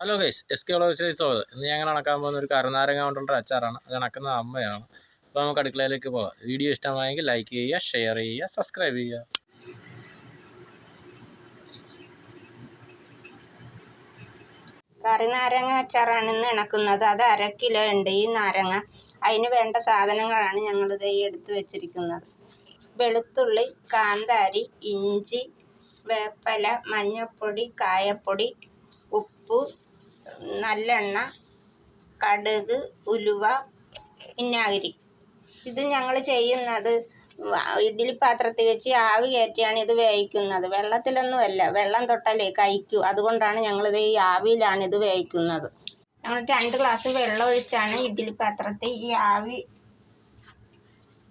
Hello guys S K വ്ളോഗ്സിലേക്ക് സ്വാഗതം. ഇന്ന് ഞങ്ങൾ അണക്കാൻ പോകുന്ന ഒരു കരുനാരങ്ങ കൊണ്ടുള്ള അച്ചാറാണ്. അത് അണക്കുന്നത് അമ്മയാണ്. അപ്പോൾ നമുക്ക് അടുക്കളയിലേക്ക് പോകാം. വീഡിയോ ഇഷ്ടമായെങ്കിൽ ലൈക്ക് ചെയ്യുക ഷെയർ ചെയ്യുക സബ്സ്ക്രൈബ് ചെയ്യുക. കറിനാരങ്ങ അച്ചാറാണ് ഇന്ന് ഇണക്കുന്നത്. അത് അര കിലോ ഉണ്ട് ഈ നാരങ്ങ. അതിന് വേണ്ട സാധനങ്ങളാണ് ഞങ്ങളിത് ഈ എടുത്ത് വെച്ചിരിക്കുന്നത്. വെളുത്തുള്ളി കാന്താരി ഇഞ്ചി വേപ്പല മഞ്ഞൾപ്പൊടി കായപ്പൊടി നല്ലെണ്ണ കടുക് ഉലുവ വിനാഗിരി. ഇത് ഞങ്ങൾ ചെയ്യുന്നത് ഇഡ്ഡലി പാത്രത്തിൽ വെച്ച് ആവി കയറ്റിയാണ് ഇത് വേവിക്കുന്നത്. വെള്ളത്തിലൊന്നും അല്ല വെള്ളം തൊട്ടല്ലേ കഴിക്കൂ. അതുകൊണ്ടാണ് ഞങ്ങളിത് ഈ ആവിയിലാണ് ഇത് വേവിക്കുന്നത്. ഞങ്ങൾ രണ്ട് ഗ്ലാസ് വെള്ളം ഒഴിച്ചാണ് ഇഡ്ഡലി പാത്രത്തിൽ ഈ ആവി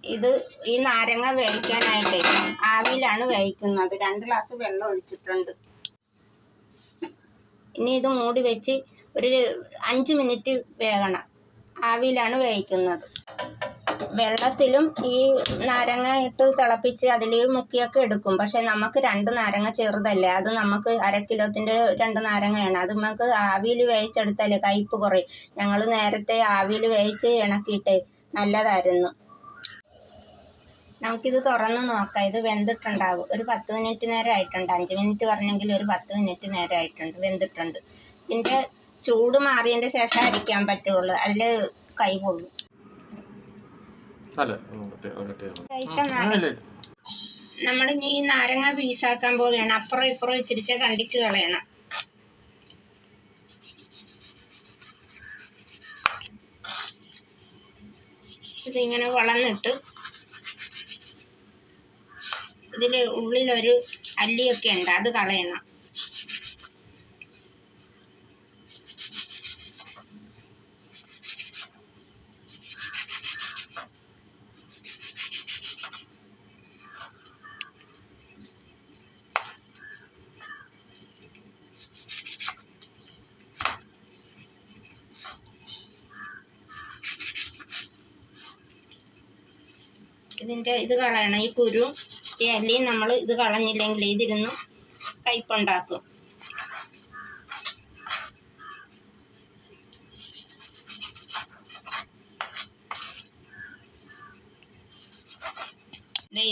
ഇത് ഈ നാരങ്ങ വേവിക്കാനായിട്ട് ആവിയിലാണ് വേവിക്കുന്നത്. രണ്ട് ഗ്ലാസ് വെള്ളം ഒഴിച്ചിട്ടുണ്ട്. ഇനി ഇത് മൂടി വെച്ച് ഒരു അഞ്ച് മിനിറ്റ് വേകണം ആവിയിലാണ് വേവിക്കുന്നത്. വെള്ളത്തിലും ഈ നാരങ്ങ ഇട്ട് തിളപ്പിച്ച് അതിൽ മുക്കിയൊക്കെ എടുക്കും. പക്ഷെ നമുക്ക് രണ്ട് നാരങ്ങ ചെറുതല്ലേ. അത് നമുക്ക് അര കിലോത്തിന്റെ രണ്ട് നാരങ്ങയാണ്. അത് നമുക്ക് ആവിയിൽ വേവിച്ചെടുത്താലേ കയ്പ്പ് കുറയും. ഞങ്ങൾ നേരത്തെ ആവിയിൽ വേവിച്ച് ഇണക്കിയിട്ട് നല്ലതായിരുന്നു. നമുക്കിത് തുറന്ന് നോക്കാം. ഇത് വെന്തിട്ടുണ്ടാവും. ഒരു പത്ത് മിനിറ്റ് നേരം ആയിട്ടുണ്ട്. അഞ്ച് മിനിറ്റ് പറഞ്ഞെങ്കിൽ ഒരു പത്ത് മിനിറ്റ് നേരം ആയിട്ടുണ്ട്. വെന്തിട്ടുണ്ട്. ഇതിന്റെ ചൂട് മാറിയതിന്റെ ശേഷം അരിക്കാൻ പറ്റുള്ളൂ. അല്ല കൈ പോകും നമ്മൾ ഈ നാരങ്ങ പീസാക്കാൻ പോലെയാണ് അപ്പുറം ഇപ്പുറം ഇച്ചിരിച്ച് കണ്ടിച്ച് കളയണം. ഇതിങ്ങനെ വളർന്നിട്ട് ഇതിൽ ഉള്ളിലൊരു അല്ലിയൊക്കെ ഉണ്ട്. അത് കളയണം. ഇതിന്റെ ഇത് കളയണം. ഈ കുരു ഈ അല്ലി നമ്മൾ ഇത് കളഞ്ഞില്ലെങ്കിൽ ഇതിരുന്ന് കയ്പുണ്ടാക്കും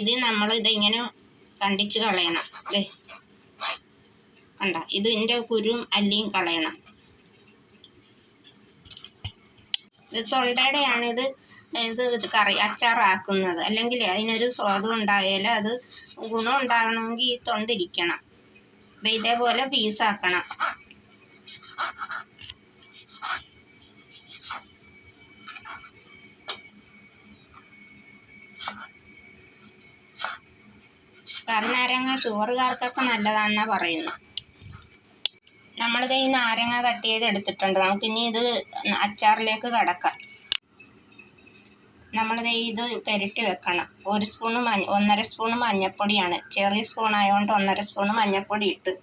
ഇത് നമ്മൾ ഇതിങ്ങനെ കണ്ടിച്ച് കളയണം. ദേ. കണ്ട ഇതിന്റെ കുരും അല്ലിയും കളയണം. ഇത് തൊണ്ടയുടെയാണ് ഇത് ഇത് ഇത് കറി അച്ചാറാക്കുന്നത്. അല്ലെങ്കിൽ അതിനൊരു സ്വാദം ഉണ്ടായാൽ അത് ഗുണം ഉണ്ടാകണമെങ്കിൽ ഈ തൊണ്ടിരിക്കണം ദേ ഇതേപോലെ പീസാക്കണം കറിനാരങ്ങ ഷുഗറുകാർക്കൊക്കെ നല്ലതാണെന്നാ പറയുന്നത്. നമ്മളിത് ഈ നാരങ്ങ കട്ട് ചെയ്ത് എടുത്തിട്ടുണ്ട്. നമുക്കിനി ഇത് അച്ചാറിലേക്ക് കടക്കാം. നമ്മളിത് ഇത് പുരട്ടി വെക്കണം. ഒരു സ്പൂണ് മഞ്ഞ ഒന്നര സ്പൂണ് മഞ്ഞൾപ്പൊടിയാണ് ചെറിയ സ്പൂൺ ആയതുകൊണ്ട് ഒന്നര സ്പൂൺ മഞ്ഞപ്പൊടി ഇട്ട്.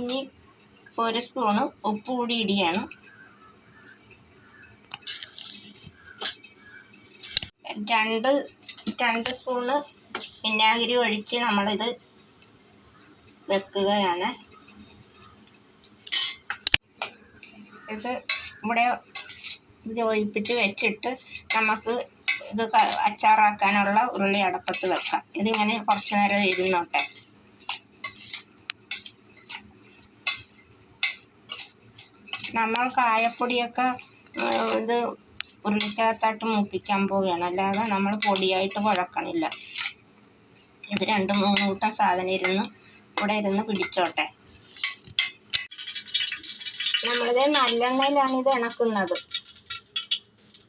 ഇനി ഒരു സ്പൂണ് ഉപ്പ് കൂടി ഇടിയാണ് രണ്ട് രണ്ട് സ്പൂണ് വിനാഗിരി ഒഴിച്ച് നമ്മളിത് വെക്കുകയാണ്. ഇത് ഇവിടെ യോജിപ്പിച്ച് വെച്ചിട്ട് നമുക്ക് ഇത് അച്ചാറാക്കാനുള്ള ഉരുളി അടപ്പത്ത് വെക്കാം. ഇതിങ്ങനെ കുറച്ച് നേരം ഇരുന്നോട്ടെ. നമ്മൾ കായപ്പൊടിയൊക്കെ ഇത് ഉരുളിക്കകത്തായിട്ട് മൂപ്പിക്കാൻ പോവുകയാണ്. അല്ലാതെ നമ്മൾ പൊടിയായിട്ട് കുഴക്കണില്ല ഇത് രണ്ട് മൂന്ന് കൂട്ടം സാധനം ഇരുന്ന് ഇവിടെ ഇരുന്ന് പിടിച്ചോട്ടെ. നമ്മളിത് നല്ലെണ്ണയിലാണ് ഇത് ഇണക്കുന്നത്.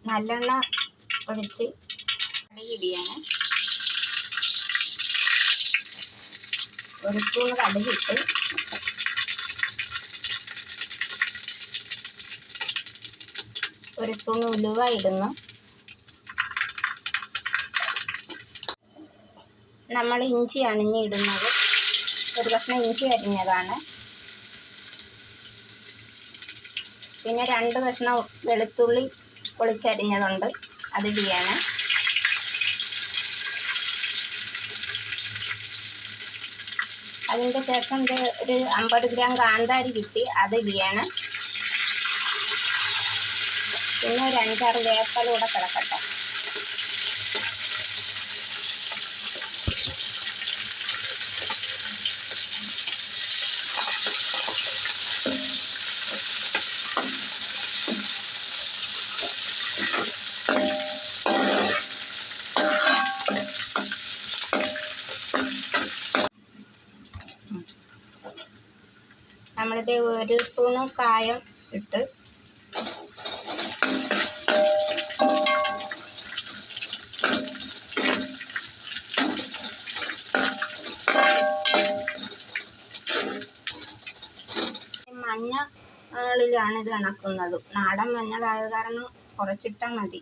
നല്ലെണ്ണ ഒഴിച്ച് കടുകിടിയാണ് ഒരു സ്പൂൺ കടുകിട്ട് ഒരു സ്പൂൺ ഉലുവ ഇടുന്നു. നമ്മൾ ഇഞ്ചി അണിഞ്ഞിടുന്നത്. ഒരു കഷ്ണം ഇഞ്ചി അരിഞ്ഞതാണ്. പിന്നെ രണ്ട് കഷ്ണം വെളുത്തുള്ളി പൊളിച്ചരിഞ്ഞതുണ്ട് അത് ഇടിയാണ് അതിന്റെ ശേഷം ഇത് ഒരു അമ്പത് ഗ്രാം കാന്താരി കിട്ടി. അത് ഇടിയാണ് പിന്നെ ഒരു അഞ്ചാറ് വേപ്പൽ കൂടെ കിടക്കട്ടെ നമ്മളിത് ഒരു സ്പൂണ് കായം ഇട്ട് മഞ്ഞളിലാണ് ഇത് ഇണക്കുന്നത് നാടൻ മഞ്ഞളായത് കാരണം കുറച്ചിട്ടാൽ മതി.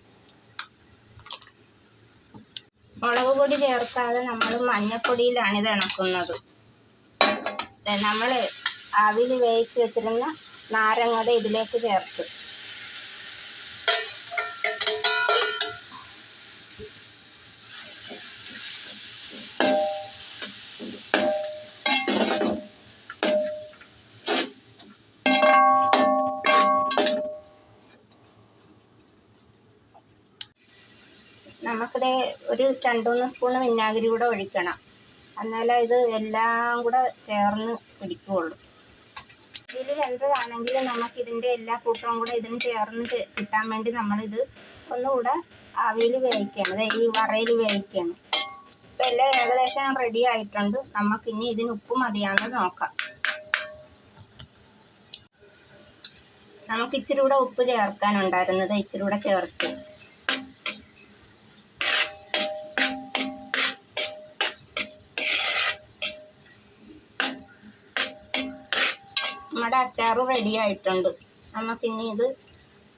മുളക് പൊടി ചേർക്കാതെ നമ്മൾ മഞ്ഞപ്പൊടിയിലാണ് ഇത് ഇണക്കുന്നത് നമ്മൾ ആവിയിൽ വേവിച്ച് വെച്ചിരുന്ന നാരങ്ങയുടെ ഇതിലേക്ക് ചേർത്ത്. നമുക്കിത് ഒരു രണ്ട് മൂന്ന് സ്പൂൺ വിനാഗിരി കൂടെ ഒഴിക്കണം. എന്നാലേ ഇത് എല്ലാം കൂടെ ചേർന്ന് പിടിക്കുകയുള്ളൂ ഇതിൽ വെന്തതാണെങ്കിലും നമുക്ക് ഇതിന്റെ എല്ലാ കൂട്ടവും കൂടെ ഇതിന് ചേർന്ന് കിട്ടാൻ വേണ്ടി നമ്മളിത് ഒന്നുകൂടെ ആവിയിൽ വേവിക്കണം ദേ ഈ വറയിൽ വേവിക്കണം ഇപ്പം എല്ലാം ഏകദേശം റെഡി ആയിട്ടുണ്ട്. നമുക്കിനി ഇതിന് ഉപ്പ് മതിയാണെന്ന് നോക്കാം. നമുക്ക് ഇച്ചിരി കൂടെ ഉപ്പ് ചേർക്കാനുണ്ടായിരുന്നത് ഇച്ചിരി കൂടെ ചേർത്ത്. നമ്മുടെ അച്ചാർ റെഡി ആയിട്ടുണ്ട്. നമുക്കിനി ഇത്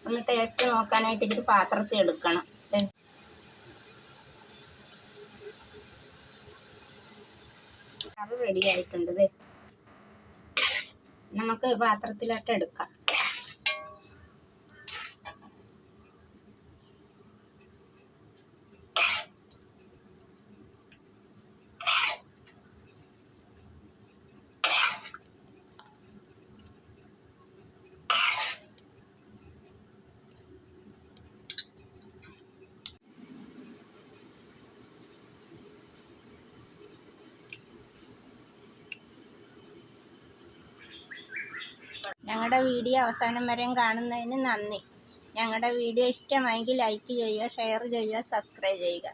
ഒന്ന് ടേസ്റ്റ് നോക്കാനായിട്ട് ഇതിൽ പാത്രത്തിൽ എടുക്കണം. അച്ചാർ റെഡി ആയിട്ടുണ്ട്. നമുക്ക് പാത്രത്തിലോട്ട് എടുക്കാം. ഞങ്ങളുടെ വീഡിയോ അവസാനം വരെയും കാണുന്നതിന് നന്ദി. ഞങ്ങളുടെ വീഡിയോ ഇഷ്ടമായെങ്കിൽ ലൈക്ക് ചെയ്യുക ഷെയർ ചെയ്യുക സബ്സ്ക്രൈബ് ചെയ്യുക.